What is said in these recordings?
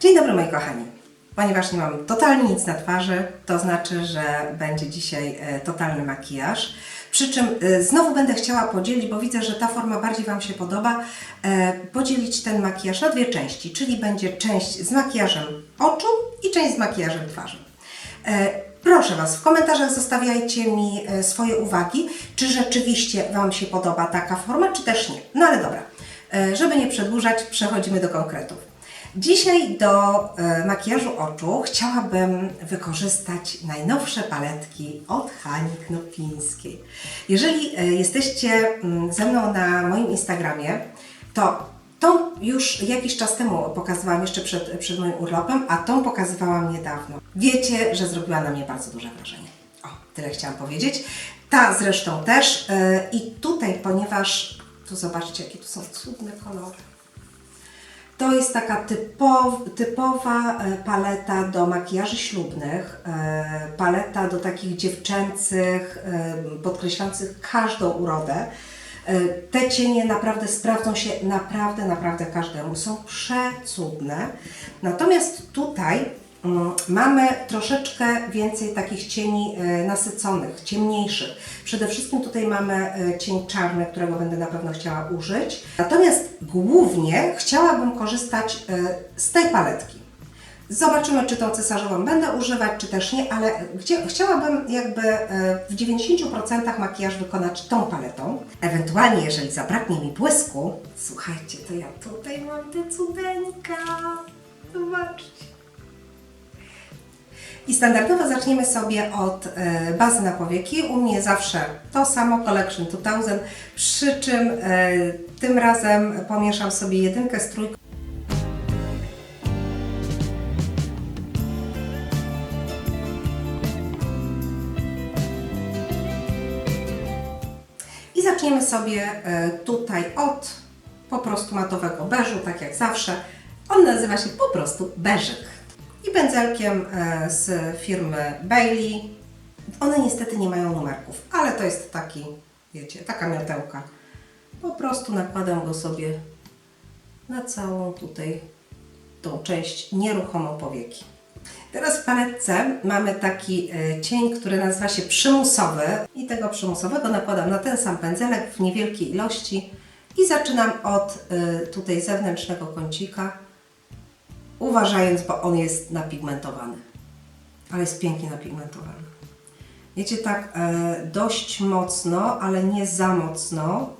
Dzień dobry moi kochani. Ponieważ nie mam totalnie nic na twarzy, to znaczy, że będzie dzisiaj e, totalny makijaż. Przy czym e, znowu będę chciała podzielić, bo widzę, że ta forma bardziej Wam się podoba, e, podzielić ten makijaż na dwie części, czyli będzie część z makijażem oczu i część z makijażem twarzy. Proszę Was, w komentarzach zostawiajcie mi swoje uwagi, czy rzeczywiście Wam się podoba taka forma, czy też nie. No ale dobra, żeby nie przedłużać, przechodzimy do konkretów. Dzisiaj do e, makijażu oczu chciałabym wykorzystać najnowsze paletki od Hani Knopińskiej. Jeżeli e, jesteście mm, ze mną na moim Instagramie, to tą już jakiś czas temu pokazywałam jeszcze przed, przed moim urlopem, a tą pokazywałam niedawno. Wiecie, że zrobiła na mnie bardzo duże wrażenie. O, tyle chciałam powiedzieć. Ta zresztą też. Yy, I tutaj, ponieważ tu zobaczcie, jakie tu są cudne kolory. To jest taka typow, typowa e, paleta do makijaży ślubnych, e, paleta do takich dziewczęcych, e, podkreślających każdą urodę. Te cienie naprawdę sprawdzą się naprawdę, naprawdę każdemu. Są przecudne. Natomiast tutaj mamy troszeczkę więcej takich cieni e, nasyconych, ciemniejszych. Przede wszystkim tutaj mamy e, cień czarny, którego będę na pewno chciała użyć. Natomiast głównie chciałabym korzystać e, z tej paletki. Zobaczymy, czy tą cesarzową będę używać, czy też nie, ale gdzie, chciałabym jakby w 90% makijaż wykonać tą paletą. Ewentualnie, jeżeli zabraknie mi błysku, słuchajcie, to ja tutaj mam te cudeńka. Zobaczcie. I standardowo zaczniemy sobie od e, bazy na powieki. U mnie zawsze to samo, Collection 2000, przy czym e, tym razem pomieszam sobie jedynkę z trójką. I zaczniemy sobie e, tutaj od po prostu matowego beżu, tak jak zawsze. On nazywa się po prostu beżyk. I pędzelkiem e, z firmy Bailey. One niestety nie mają numerków, ale to jest taki, wiecie, taka miotełka. Po prostu nakładam go sobie na całą tutaj tą część nieruchomą powieki. Teraz w paletce mamy taki e, cień, który nazywa się przymusowy i tego przymusowego nakładam na ten sam pędzelek w niewielkiej ilości i zaczynam od e, tutaj zewnętrznego kącika, uważając, bo on jest napigmentowany, ale jest pięknie napigmentowany. Wiecie, tak e, dość mocno, ale nie za mocno.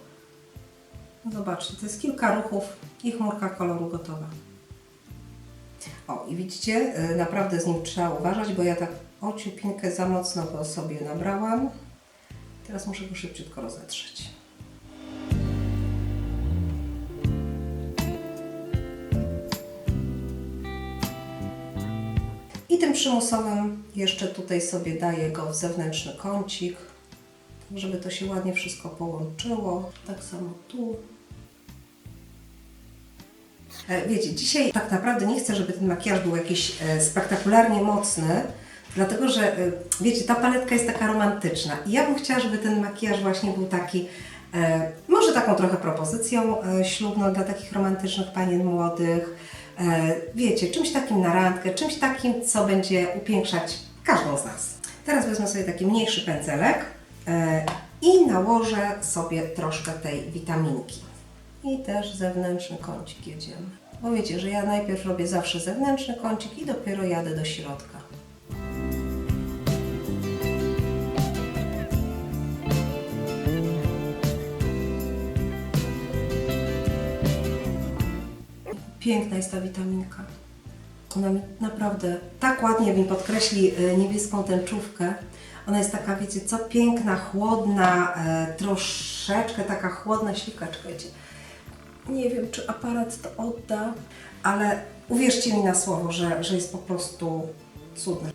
No Zobaczcie, to jest kilka ruchów i chmurka koloru gotowa. O, i widzicie, y, naprawdę z nim trzeba uważać, bo ja tak ociupinkę za mocno go sobie nabrałam. Teraz muszę go szybciutko rozetrzeć. Tym przymusowym jeszcze tutaj sobie daję go w zewnętrzny kącik, żeby to się ładnie wszystko połączyło. Tak samo tu. E, Wiecie, dzisiaj tak naprawdę nie chcę, żeby ten makijaż był jakiś e, spektakularnie mocny, dlatego że, e, wiecie, ta paletka jest taka romantyczna i ja bym chciała, żeby ten makijaż właśnie był taki, może taką trochę propozycją ślubną dla takich romantycznych panien młodych, wiecie, czymś takim na randkę, czymś takim, co będzie upiększać każdą z nas. Teraz wezmę sobie taki mniejszy pędzelek e, i nałożę sobie troszkę tej witaminki. I też zewnętrzny kącik jedziemy. Bo wiecie, że ja najpierw robię zawsze zewnętrzny kącik i dopiero jadę do środka. Piękna jest ta witaminka. Ona mi naprawdę tak ładnie mi podkreśli e, niebieską tęczówkę. Ona jest taka, wiecie co, piękna, chłodna, e, troszeczkę taka chłodna śliwkaczka, wiecie. Nie wiem, czy aparat to odda, ale uwierzcie mi na słowo, że, że jest po prostu cudny.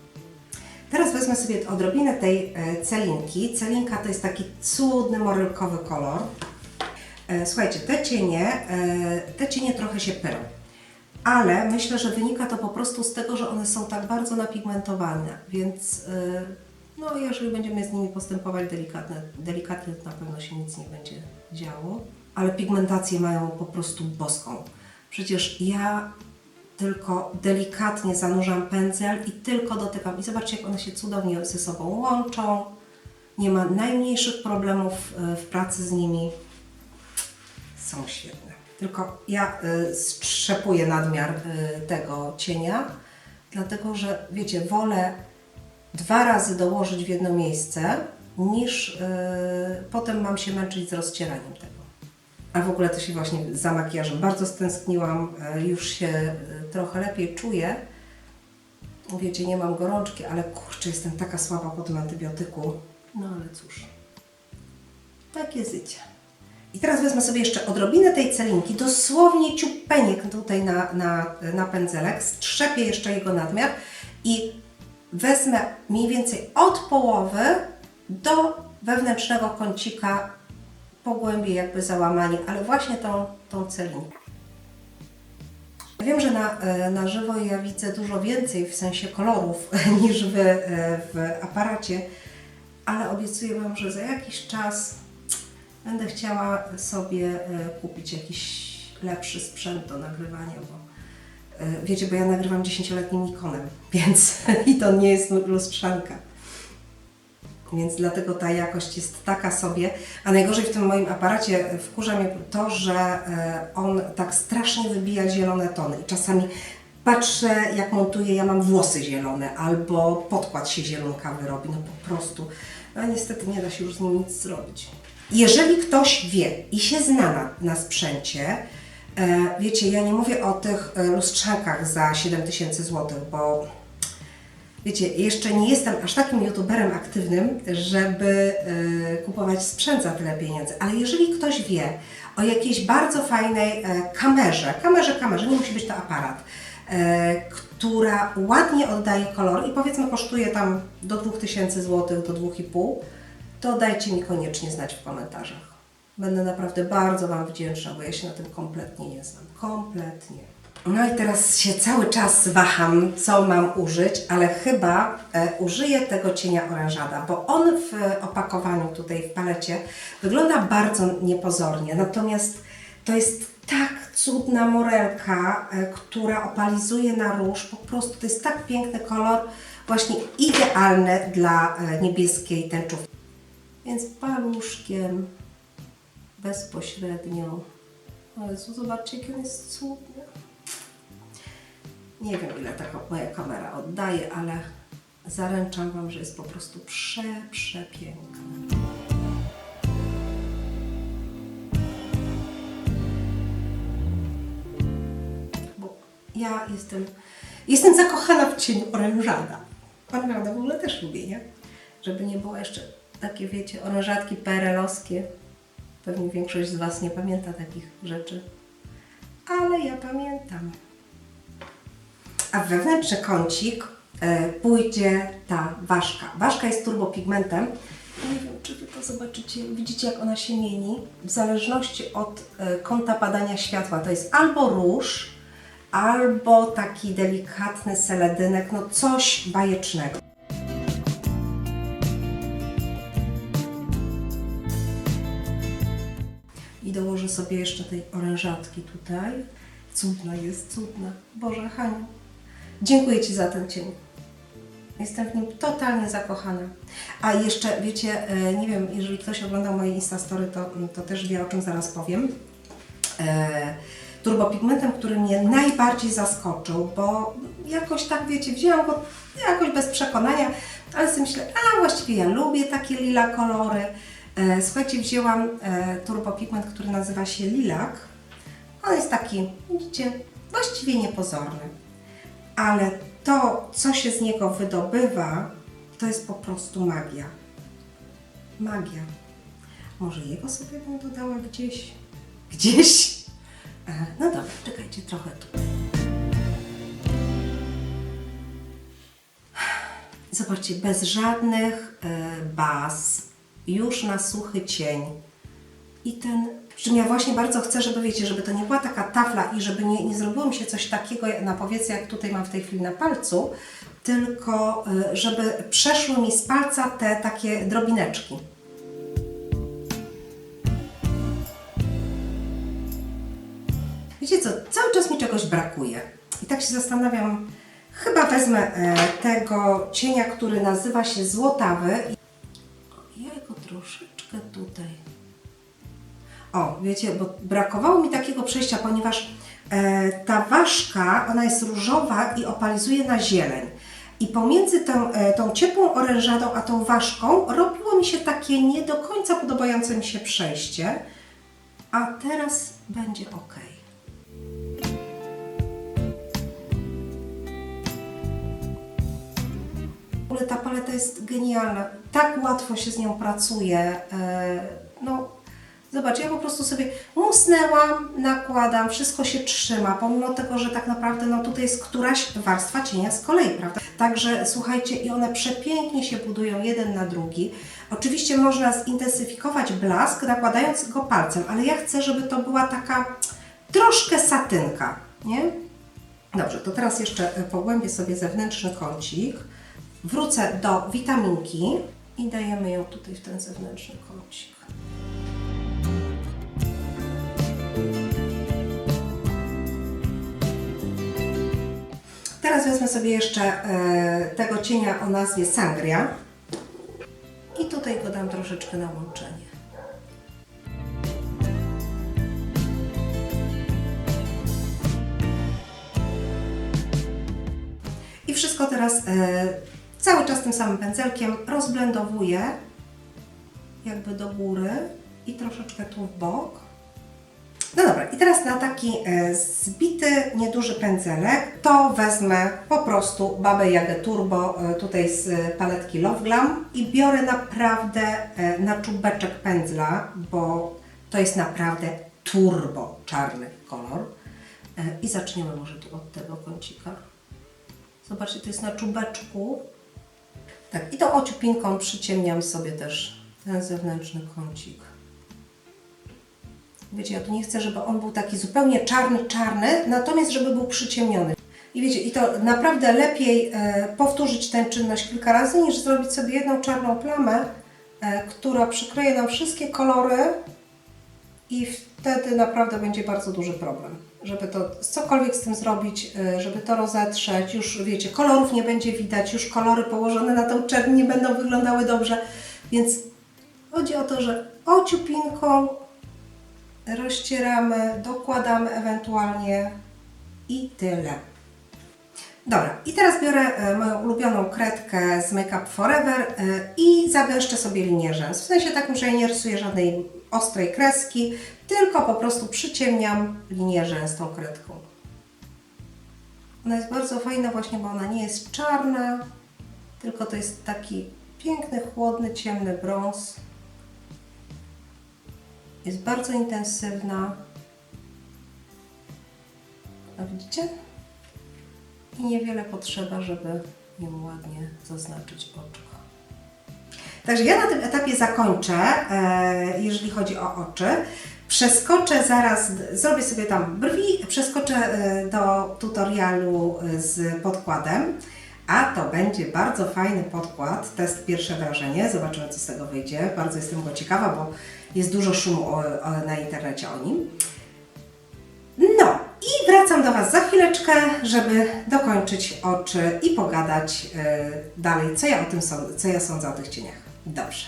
Teraz wezmę sobie odrobinę tej e, celinki. Celinka to jest taki cudny, morelkowy kolor. E, Słuchajcie, te cienie, te cienie trochę się pyrą, ale myślę, że wynika to po prostu z tego, że one są tak bardzo napigmentowane, więc e, no, jeżeli będziemy z nimi postępować delikatnie, delikatnie, to na pewno się nic nie będzie działo, ale pigmentację mają po prostu boską. Przecież ja tylko delikatnie zanurzam pędzel i tylko dotykam. I zobaczcie, jak one się cudownie ze sobą łączą. Nie ma najmniejszych problemów e, w pracy z nimi. Są świetne. Tylko ja y, strzepuję nadmiar y, tego cienia, dlatego że wiecie, wolę dwa razy dołożyć w jedno miejsce, niż y, potem mam się męczyć z rozcieraniem tego. A w ogóle to się właśnie za makijażem bardzo stęskniłam, y, już się y, trochę lepiej czuję. Wiecie, nie mam gorączki, ale kurczę, jestem taka słaba po tym antybiotyku. No ale cóż, takie życie. I teraz wezmę sobie jeszcze odrobinę tej celinki, dosłownie ciupeniek tutaj na, na, na pędzelek, strzepię jeszcze jego nadmiar i wezmę mniej więcej od połowy do wewnętrznego kącika, pogłębię jakby załamanie, ale właśnie tą, tą celinkę. Wiem, że na, e, na żywo ja widzę dużo więcej w sensie kolorów niż w, e, w aparacie, ale obiecuję Wam, że za jakiś czas będę chciała sobie e, kupić jakiś lepszy sprzęt do nagrywania, bo e, wiecie, bo ja nagrywam 10-letnim Nikonem, więc i to nie jest lustrzanka. Więc dlatego ta jakość jest taka sobie. A najgorzej w tym moim aparacie wkurza mnie to, że e, on tak strasznie wybija zielone tony. I czasami patrzę, jak montuję, ja mam włosy zielone, albo podkład się zielonkawy robi. No po prostu. No niestety nie da się już z nim nic zrobić. Jeżeli ktoś wie i się zna na, na sprzęcie, e, wiecie, ja nie mówię o tych e, lustrzankach za 7000 zł, bo Wiecie, jeszcze nie jestem aż takim youtuberem aktywnym, żeby e, kupować sprzęt za tyle pieniędzy, ale jeżeli ktoś wie o jakiejś bardzo fajnej kamerze, kamerze, kamerze, nie musi być to aparat, która ładnie oddaje kolor i powiedzmy kosztuje tam do 2000 zł, do 2,5, to dajcie mi koniecznie znać w komentarzach. Będę naprawdę bardzo Wam wdzięczna, bo ja się na tym kompletnie nie znam. Kompletnie. No i teraz się cały czas waham, co mam użyć, ale chyba e, użyję tego cienia orężada, bo on w opakowaniu tutaj w palecie wygląda bardzo niepozornie, natomiast to jest tak cudna morelka, e, która opalizuje na róż, po prostu to jest tak piękny kolor, właśnie idealny dla e, niebieskiej tęczówki. Więc paluszkiem bezpośrednio. Jezu, zobaczcie, jaki on jest cudny. Nie wiem, ile taka moja kamera oddaje, ale zaręczam Wam, że jest po prostu prze, przepiękny. Bo ja jestem, jestem zakochana w cieniu orężada. Orężada w ogóle też lubię, nie? Żeby nie było jeszcze takie, wiecie, orężatki perelowskie. Pewnie większość z Was nie pamięta takich rzeczy. Ale ja pamiętam. A wewnętrzny kącik e, pójdzie ta ważka. Ważka jest turbopigmentem. Nie wiem, czy Wy to zobaczycie. Widzicie, jak ona się mieni? W zależności od e, kąta padania światła. To jest albo róż, albo taki delikatny seledynek. No coś bajecznego. Dołożę sobie jeszcze tej orężatki tutaj. Cudna jest, cudna. Boże, Haniu, dziękuję Ci za ten cień. Jestem w nim totalnie zakochana. A jeszcze, wiecie, e, nie wiem, jeżeli ktoś oglądał moje Instastory, to, to też wie, o czym zaraz powiem. E, turbopigmentem, który mnie najbardziej zaskoczył, bo jakoś tak, wiecie, wzięłam go jakoś bez przekonania, ale sobie myślę, a właściwie ja lubię takie lila kolory. E, słuchajcie, wzięłam e, turbopigment, który nazywa się Lilak. On jest taki, widzicie, właściwie niepozorny. Ale to, co się z niego wydobywa, to jest po prostu magia. Magia. Może jego sobie bym dodała gdzieś? Gdzieś? E, No dobra, czekajcie trochę tu. Zobaczcie, bez żadnych baz, już na suchy cień. I ten, przy czym ja właśnie bardzo chcę, żeby wiecie, żeby to nie była taka tafla i żeby nie, nie zrobiło mi się coś takiego na powiece, jak tutaj mam w tej chwili na palcu, tylko e, żeby przeszły mi z palca te takie drobineczki. Wiecie co, cały czas mi czegoś brakuje. I tak się zastanawiam, chyba wezmę e, tego cienia, który nazywa się Złotawy. Troszeczkę tutaj. O, wiecie, bo brakowało mi takiego przejścia, ponieważ e, ta ważka, ona jest różowa i opalizuje na zieleń. I pomiędzy tą, e, tą ciepłą orężadą a tą ważką robiło mi się takie nie do końca podobające mi się przejście. A teraz będzie ok. Ogóle ta paleta jest genialna. Tak łatwo się z nią pracuje. E, No, zobacz, ja po prostu sobie musnęłam, nakładam, wszystko się trzyma, pomimo tego, że tak naprawdę no tutaj jest któraś warstwa cienia z kolei, prawda? Także słuchajcie, i one przepięknie się budują jeden na drugi. Oczywiście można zintensyfikować blask, nakładając go palcem, ale ja chcę, żeby to była taka troszkę satynka, nie? Dobrze, to teraz jeszcze e, pogłębię sobie zewnętrzny kącik. Wrócę do witaminki i dajemy ją tutaj w ten zewnętrzny kącik. Teraz wezmę sobie jeszcze e, tego cienia o nazwie Sangria i tutaj go dam troszeczkę na łączenie. I wszystko teraz e, cały czas tym samym pędzelkiem rozblendowuję jakby do góry i troszeczkę tu w bok. No dobra, i teraz na taki e, zbity, nieduży pędzelek to wezmę po prostu Babę Jagę Turbo e, tutaj z e, paletki Love Glam i biorę naprawdę na czubeczek pędzla, bo to jest naprawdę turbo czarny kolor. I zaczniemy może tu od tego kącika. Zobaczcie, to jest na czubeczku. Tak, i tą ociupinką przyciemniam sobie też ten zewnętrzny kącik. Wiecie, ja tu nie chcę, żeby on był taki zupełnie czarny, czarny, natomiast żeby był przyciemniony. I wiecie, i to naprawdę lepiej e, powtórzyć tę czynność kilka razy, niż zrobić sobie jedną czarną plamę, e, która przykryje nam wszystkie kolory i wtedy naprawdę będzie bardzo duży problem. Żeby to cokolwiek z tym zrobić, e, żeby to rozetrzeć, już wiecie, kolorów nie będzie widać, już kolory położone na tą czerń nie będą wyglądały dobrze, więc chodzi o to, że ociupinką rozcieramy, dokładamy ewentualnie i tyle. Dobra, i teraz biorę e, moją ulubioną kredkę z Make Up Forever e, i zagęszczę sobie linię rzęs. W sensie takim, że ja nie rysuję żadnej ostrej kreski, tylko po prostu przyciemniam linię rzęs tą kredką. Ona jest bardzo fajna właśnie, bo ona nie jest czarna, tylko to jest taki piękny, chłodny, ciemny brąz. Jest bardzo intensywna. A widzicie? I niewiele potrzeba, żeby ją ładnie zaznaczyć oczko. Także ja na tym etapie zakończę, e, jeżeli chodzi o oczy. Przeskoczę zaraz, zrobię sobie tam brwi, przeskoczę e, do tutorialu e, z podkładem. A to będzie bardzo fajny podkład, test pierwsze wrażenie. Zobaczymy, co z tego wyjdzie. Bardzo jestem go ciekawa, bo jest dużo szumu na internecie o nim. No i wracam do Was za chwileczkę, żeby dokończyć oczy i pogadać e, dalej, co ja o tym sądzę, co ja sądzę o tych cieniach. Dobrze.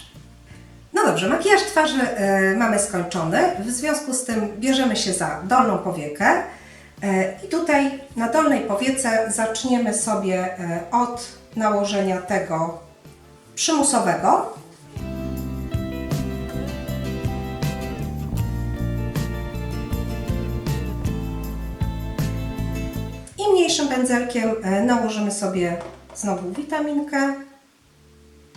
No dobrze, makijaż twarzy e, mamy skończony. W związku z tym bierzemy się za dolną powiekę. E, I tutaj na dolnej powiece zaczniemy sobie od nałożenia tego przymusowego. Mniejszym pędzelkiem e, nałożymy sobie znowu witaminkę,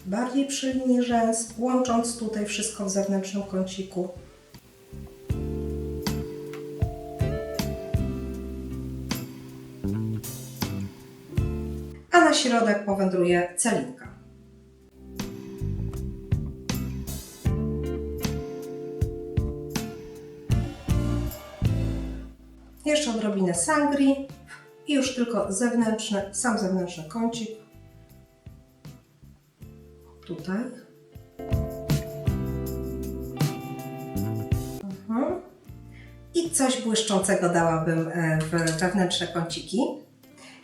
bardziej przy linii rzęs, łącząc tutaj wszystko w zewnętrznym kąciku. A na środek powędruje celinka. Jeszcze odrobinę sangrii i już tylko zewnętrzny, sam zewnętrzny kącik. Tutaj. Mhm. i coś błyszczącego dałabym e, w wewnętrzne kąciki.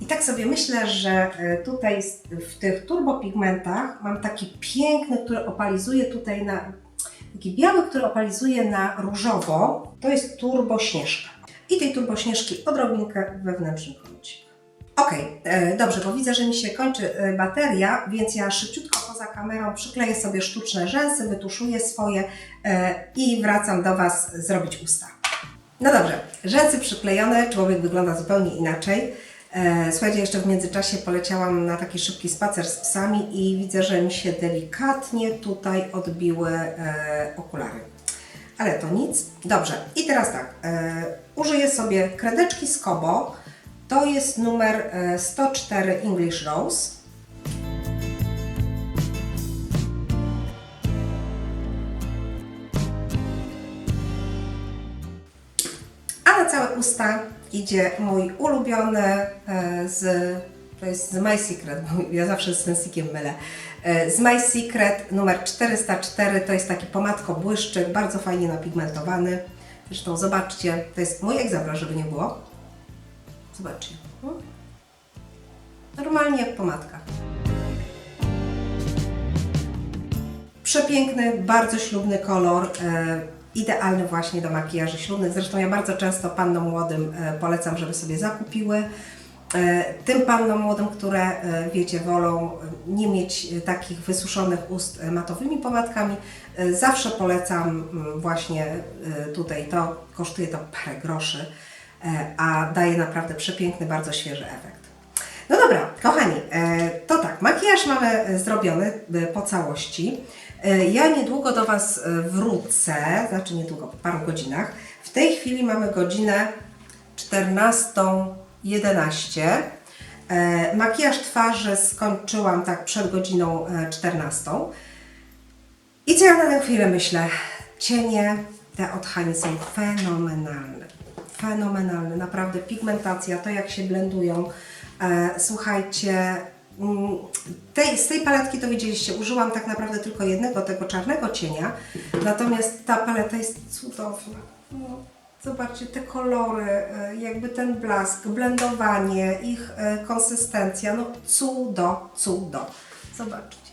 I tak sobie myślę, że e, tutaj w tych turbopigmentach mam taki piękny, który opalizuje tutaj na, taki biały, który opalizuje na różowo. To jest turbośnieżka. I tej turbośnieżki odrobinkę wewnętrznym kącie. Okej, e, dobrze, bo widzę, że mi się kończy e, bateria, więc ja szybciutko poza kamerą przykleję sobie sztuczne rzęsy, wytuszuję swoje e, i wracam do Was zrobić usta. No dobrze, rzęsy przyklejone, człowiek wygląda zupełnie inaczej. Słuchajcie, jeszcze w międzyczasie poleciałam na taki szybki spacer z psami i widzę, że mi się delikatnie tutaj odbiły okulary. Ale to nic. Dobrze, i teraz tak, użyję sobie kredeczki z Kobo. To jest numer e, 104 English Rose. A na całe usta idzie mój ulubiony e, z, to jest z My Secret, bo ja zawsze z Sensikiem mylę. E, Z My Secret numer 404 to jest taki pomadko błyszczyk, bardzo fajnie napigmentowany. Zresztą zobaczcie, to jest mój egzemplarz, żeby nie było. Zobaczcie. Normalnie jak pomadka. Przepiękny, bardzo ślubny kolor, e, idealny właśnie do makijaży ślubnych. Zresztą ja bardzo często pannom młodym e, polecam, żeby sobie zakupiły. E, tym panom młodym, które e, wiecie, wolą e, nie mieć takich wysuszonych ust matowymi pomadkami, zawsze polecam mm, właśnie tutaj to. Kosztuje to parę groszy, a daje naprawdę przepiękny, bardzo świeży efekt. No dobra, kochani, to tak, makijaż mamy zrobiony po całości. Ja niedługo do Was wrócę, znaczy niedługo, po paru godzinach. W tej chwili mamy godzinę 14. 11. E, makijaż twarzy skończyłam tak przed godziną e, 14. I co ja na tę chwilę myślę? Cienie te od Hani są fenomenalne. Fenomenalne, naprawdę pigmentacja, to jak się blendują. E, słuchajcie, mm, tej, z tej paletki to widzieliście, użyłam tak naprawdę tylko jednego tego czarnego cienia, natomiast ta paleta jest cudowna. No. Zobaczcie te kolory, e, jakby ten blask, blendowanie, ich e, konsystencja, no cudo, cudo. Zobaczcie.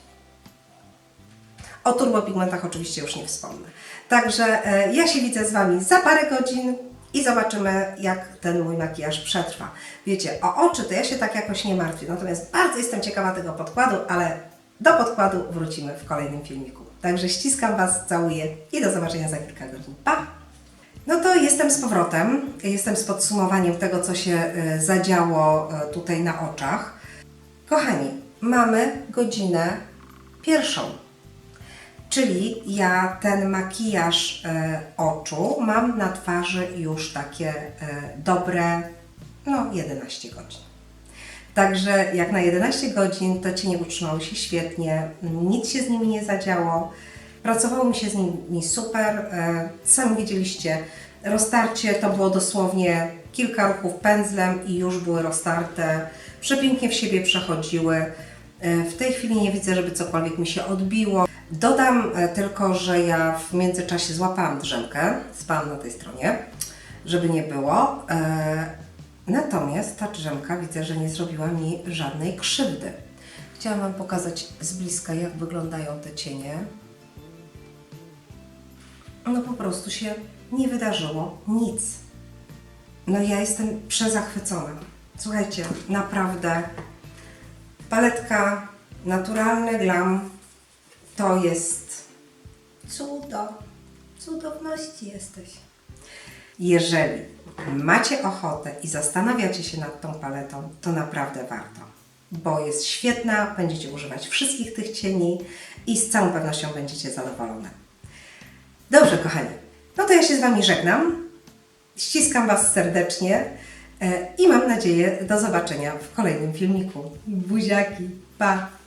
O turbopigmentach oczywiście już nie wspomnę. Także e, ja się widzę z Wami za parę godzin i zobaczymy, jak ten mój makijaż przetrwa. Wiecie, o oczy to ja się tak jakoś nie martwię, natomiast bardzo jestem ciekawa tego podkładu, ale do podkładu wrócimy w kolejnym filmiku. Także ściskam Was, całuję i do zobaczenia za kilka godzin. Pa! No to jestem z powrotem. Jestem z podsumowaniem tego, co się e, zadziało e, tutaj na oczach. Kochani, mamy godzinę pierwszą. Czyli ja ten makijaż e, oczu mam na twarzy już takie dobre, no 11 godzin. Także jak na 11 godzin to cienie utrzymały się świetnie, nic się z nimi nie zadziało. Pracowało mi się z nimi super. E, Sami widzieliście, roztarcie to było dosłownie kilka ruchów pędzlem i już były roztarte. Przepięknie w siebie przechodziły. E, W tej chwili nie widzę, żeby cokolwiek mi się odbiło. Dodam e, tylko, że ja w międzyczasie złapałam drzemkę, spałam na tej stronie, żeby nie było. Natomiast ta drzemka widzę, że nie zrobiła mi żadnej krzywdy. Chciałam Wam pokazać z bliska, jak wyglądają te cienie. No po prostu się nie wydarzyło nic. No ja jestem przezachwycona. Słuchajcie, naprawdę paletka naturalny glam to jest cudo. Cudowności jesteś. Jeżeli macie ochotę i zastanawiacie się nad tą paletą, to naprawdę warto, bo jest świetna, będziecie używać wszystkich tych cieni i z całą pewnością będziecie zadowolone. Dobrze, kochani, no to ja się z Wami żegnam. Ściskam Was serdecznie e, i mam nadzieję do zobaczenia w kolejnym filmiku. Buziaki, pa!